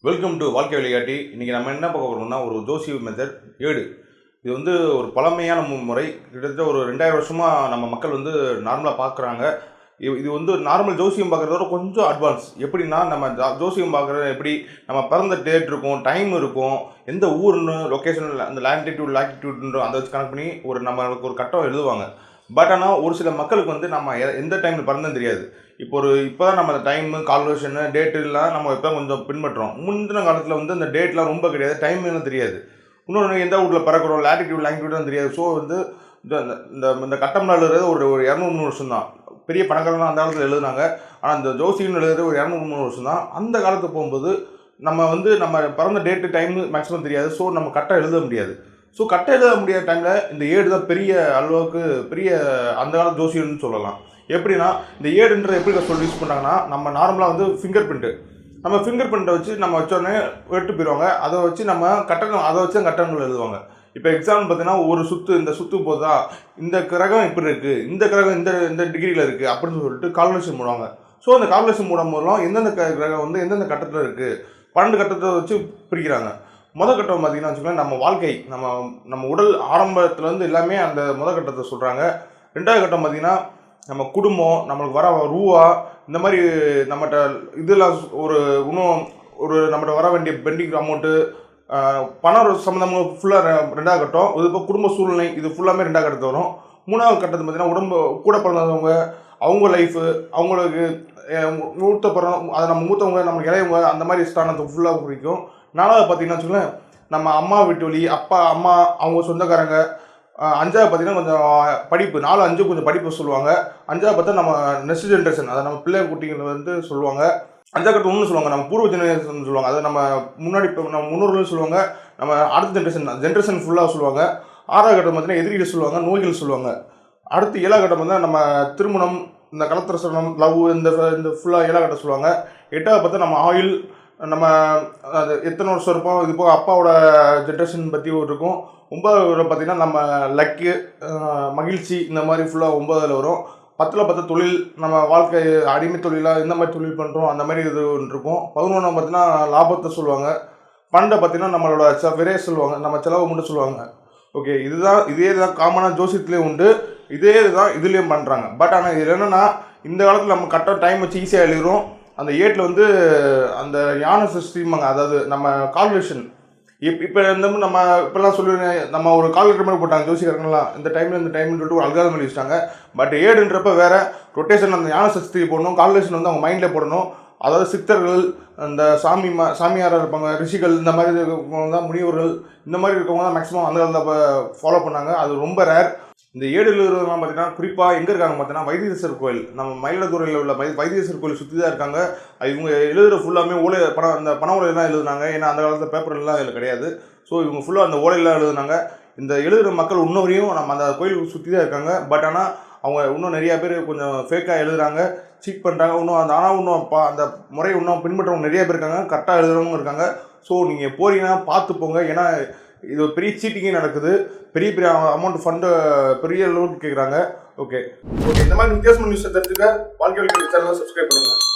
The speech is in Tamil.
வெல்கம் டு வாழ்க்கை விளையாட்டி இன்றைக்கி நம்ம என்ன பார்க்க போகிறோம்னா ஒரு ஜோசி மெத்தட் ஏடு. இது வந்து ஒரு பழமையான முறை. கிட்டத்தட்ட ஒரு ரெண்டாயிரம் வருஷமாக நம்ம மக்கள் வந்து நார்மலாக பார்க்குறாங்க. இது வந்து நார்மல் ஜோசியம் பார்க்குறதோட கொஞ்சம் அட்வான்ஸ் எப்படின்னா நம்ம ஜா- ஜோசியம் பார்க்குறது எப்படி? நம்ம பிறந்த டேட் இருக்கும் டைம் இருக்கும் எந்த ஊர்னு லொக்கேஷன் அந்த லாங்கிடியூட் லாங்கிடியூட்ன்ற அதை வச்சு கனெக்ட் பண்ணி ஒரு நம்மளுக்கு ஒரு கட்டம் எழுதுவாங்க. பட் ஆனால் ஒரு சில மக்களுக்கு வந்து நம்ம எ- எந்த டைமில் பிறந்தோம் தெரியாது. இப்போ ஒரு இப்போ தான் நம்ம அந்த டைமு கால்குலேஷனு டேட்டுலாம் நம்ம இப்போ கொஞ்சம் பின்பற்றுறோம் முந்தின காலத்தில் வந்து அந்த டேட்லாம் ரொம்ப கிடையாது. டைம் என்ன தெரியாது. இன்னொன்று எந்த ஊரில் பறக்கிறோம் லேட்டிடியூட் லாங்கிடியூட்லாம் தெரியாது. ஸோ வந்து இந்த இந்த- இந்த இந்த கட்டம் எழுதுறது ஒரு ஒரு இரநூறு மூணு வருஷம் தான் பெரிய பணக்காரங்களாம் அந்த காலத்தில் எழுதுனாங்க. ஆனால் அந்த ஜோசியம் எழுதுறது ஒரு இரநூறு மூணு வருஷம் தான் அந்த காலத்துக்கு போகும்போது நம்ம வந்து நம்ம பிறந்த டேட்டு டைமு மேக்ஸிமம் தெரியாது. ஸோ நம்ம கரெக்டாக எழுத முடியாது. ஸோ கட்ட எழுத முடியாத டைமில் இந்த ஏடு தான் பெரிய அளவுக்கு பெரிய அந்த கால ஜோசியம்னு சொல்லலாம். எப்படின்னா இந்த ஏடுன்றது எப்படி சொல்லி யூஸ் பண்ணாங்கன்னா நம்ம நார்மலாக வந்து ஃபிங்கர் பிரிண்ட்டு நம்ம ஃபிங்கர் பிரிண்ட்டை வச்சு நம்ம வச்சோடனே எடுத்து போயிடுவாங்க. அதை வச்சு நம்ம கட்டணம் அதை வச்சு தான் கட்டணங்கள் எழுதுவாங்க. இப்போ எக்ஸாம்பிள் பார்த்தீங்கன்னா ஒரு சுத்து இந்த சுத்து போதா இந்த கிரகம் இப்படி இருக்குது இந்த கிரகம் இந்த இந்த டிகிரியில் இருக்குது அப்படின்னு சொல்லிட்டு கால்குலேஷன் போடுவாங்க. ஸோ அந்த கால்குலேஷன் போடும் மூலம் எந்தெந்த க- கிரகம் வந்து எந்தெந்த கட்டத்தில் இருக்குது பன்னெண்டு கட்டத்தை வச்சு பிரிக்கிறாங்க. முதல் கட்டம் பார்த்தீங்கன்னா வச்சுக்கோங்களேன் நம்ம வாழ்க்கை நம்ம நம்ம உடல் ஆரம்பத்துலேருந்து எல்லாமே அந்த முதல் கட்டத்தை சொல்கிறாங்க ரெண்டாவது கட்டம் பார்த்தீங்கன்னா நம்ம குடும்பம் நம்மளுக்கு வர ரூவா இந்த மாதிரி நம்மகிட்ட இதெல்லாம் ஒரு இன்னும் ஒரு நம்மகிட்ட வர வேண்டிய பெண்டிங் அமௌண்ட்டு பணம் சம்மந்தமாக ஃபுல்லாக ரெண்டாவது கட்டம். இது இப்போ குடும்ப சூழ்நிலை இது ஃபுல்லாமே ரெண்டாவது கட்டத்து வரும். மூணாவது கட்டத்து பார்த்தீங்கன்னா உடம்பு கூட பிறந்தவங்க அவங்க லைஃபு அவங்களுக்கு மூத்த பிறந்த அதை நம்ம மூத்தவங்க நம்ம இளையவங்க அந்த மாதிரி ஸ்தானத்தை ஃபுல்லாக குறிக்கும். நாலாவது பார்த்தீங்கன்னா வச்சுக்கோங்களேன் நம்ம அம்மா வீட்டு வழி அப்பா அம்மா அவங்க சொந்தக்காரங்க அஞ்சாவது பார்த்தீங்கன்னா கொஞ்சம் படிப்பு நாலு அஞ்சு கொஞ்சம் படிப்பு சொல்லுவாங்க. அஞ்சாவது பார்த்தா நம்ம நெக்ஸ்ட் ஜென்ரேஷன் அதை நம்ம பிள்ளை குட்டிகள் வந்து சொல்லுவாங்க. அஞ்சாவது கட்டம் ஒன்று சொல்லுவாங்க நம்ம பூர்வ ஜெனரேஷன் சொல்லுவாங்க. அதை நம்ம முன்னாடி இப்போ நம்ம முன்னோர்கள் சொல்லுவாங்க நம்ம அடுத்த ஜென்ரேஷன் ஜென்ரேஷன் ஃபுல்லாக சொல்லுவாங்க. ஆறாவது கட்டம் பார்த்தீங்கன்னா எதிரிகள் சொல்லுவாங்க நோய்கள் சொல்லுவாங்க. அடுத்து ஏழாவது கட்டம் வந்து நம்ம திருமணம் இந்த கலத்திரசனம் லவ் இந்த இந்த ஃபுல்லாக ஏழாவது கட்டம் சொல்லுவாங்க. எட்டாவது பார்த்தா நம்ம ஆயில் நம்ம அது எத்தனை வருஷம் இருப்போம்? இது போக அப்பாவோட ஜென்ரேஷன் பற்றி ஒரு இருக்கும் ஒன்பதாவது பார்த்திங்கன்னா நம்ம லக்கு மகிழ்ச்சி இந்த மாதிரி ஃபுல்லாக ஒன்பதில் வரும். பத்தில் பத்து தொழில் நம்ம வாழ்க்கை அடிமை தொழிலாக இந்த மாதிரி தொழில் பண்ணுறோம் அந்த மாதிரி இது ஒன்று இருக்கும். பதினொன்றாம் பார்த்தீங்கன்னா லாபத்தை சொல்லுவாங்க. பண்டை பார்த்தீங்கன்னா நம்மளோட செ விரைய சொல்லுவாங்க. நம்ம செலவு மட்டும் சொல்லுவாங்க. ஓகே இதுதான் இதே தான் காமனாக ஜோசியத்துலேயும் உண்டு. இதே தான் இதுலேயும் பண்ணுறாங்க பட் ஆனால் இது என்னென்னா இந்த காலத்தில் நம்ம கரெக்டாக டைம் வச்சு ஈஸியாக எழுதுறோம். அந்த ஏட்டில் வந்து அந்த யானை சிஸ்டிமாங்க அதாவது நம்ம கால்குலேஷன் இப் இப்போ இந்த நம்ம இப்போல்லாம் சொல்லுவேன் நம்ம ஒரு கால்குலேட்டர் மாதிரி போட்டாங்க ஜோசிக்காரங்களாம் இந்த டைமில் இந்த டைம்னு சொல்லிட்டு ஒரு அல்காதம் மாதிரி வச்சிட்டாங்க. பட் ஏடுன்றப்ப வேறு ரொட்டேஷன் அந்த ஞான சக்தி போடணும் கால்குலேஷன் வந்து அவங்க மைண்டில் போடணும். அதாவது சித்தர்கள் அந்த சாமி மா சாமியாராக இருப்பாங்க ரிஷிகள் இந்த மாதிரி இருக்கிறவங்க தான் முனிவர்கள் இந்த மாதிரி இருக்கவங்க தான் மேக்ஸிமம் அந்த காலத்தில் ஃபாலோ பண்ணாங்க. அது ரொம்ப ரேர் இந்த ஏழு எழுதுறதுலாம் பார்த்தீங்கன்னா குறிப்பாக எங்கே இருக்காங்க பார்த்தீங்கன்னா வைத்தீஸ்வரர் கோயில். நம்ம மயிலாடுதுறையில் உள்ள வை வைத்தீஸ்வரர் கோயில் சுற்றி தான் இருக்காங்க. இவங்க எழுதுகிற ஃபுல்லாமே ஓலை பணம் அந்த பண ஓலையெல்லாம் எழுதுனாங்க. ஏன்னா அந்த காலத்தில் பேப்பர்லாம் இதில் கிடையாது. ஸோ இவங்க ஃபுல்லாக அந்த ஓலையெல்லாம் எழுதுனாங்க. இந்த எழுதுகிற மக்கள் இன்னொரையும் நம்ம அந்த கோயில் சுற்றி தான் இருக்காங்க. பட் ஆனால் அவங்க இன்னும் நிறையா பேர் கொஞ்சம் ஃபேக்காக எழுதுறாங்க சீட் பண்ணுறாங்க இன்னும் அந்த ஆனால் இன்னும் பா அந்த முறையை இன்னும் பின்பற்றவங்க நிறைய பேர் இருக்காங்க. கரெக்டாக எழுதுகிறவங்க இருக்காங்க. ஸோ நீங்கள் போறீங்கன்னா பார்த்து போங்க. ஏன்னா இது ஒரு பெரிய சீட்டிங்கே நடக்குது. பெரிய பெரிய அமௌண்ட் ஃபண்டு பெரிய அளவுக்கு கேட்குறாங்க ஓகே ஓகே இந்த மாதிரி வித்தியாசமான நியூஸை தெரிஞ்சுக்க வாழ்க்கை சேனலை சப்ஸ்கிரைப் பண்ணுங்கள்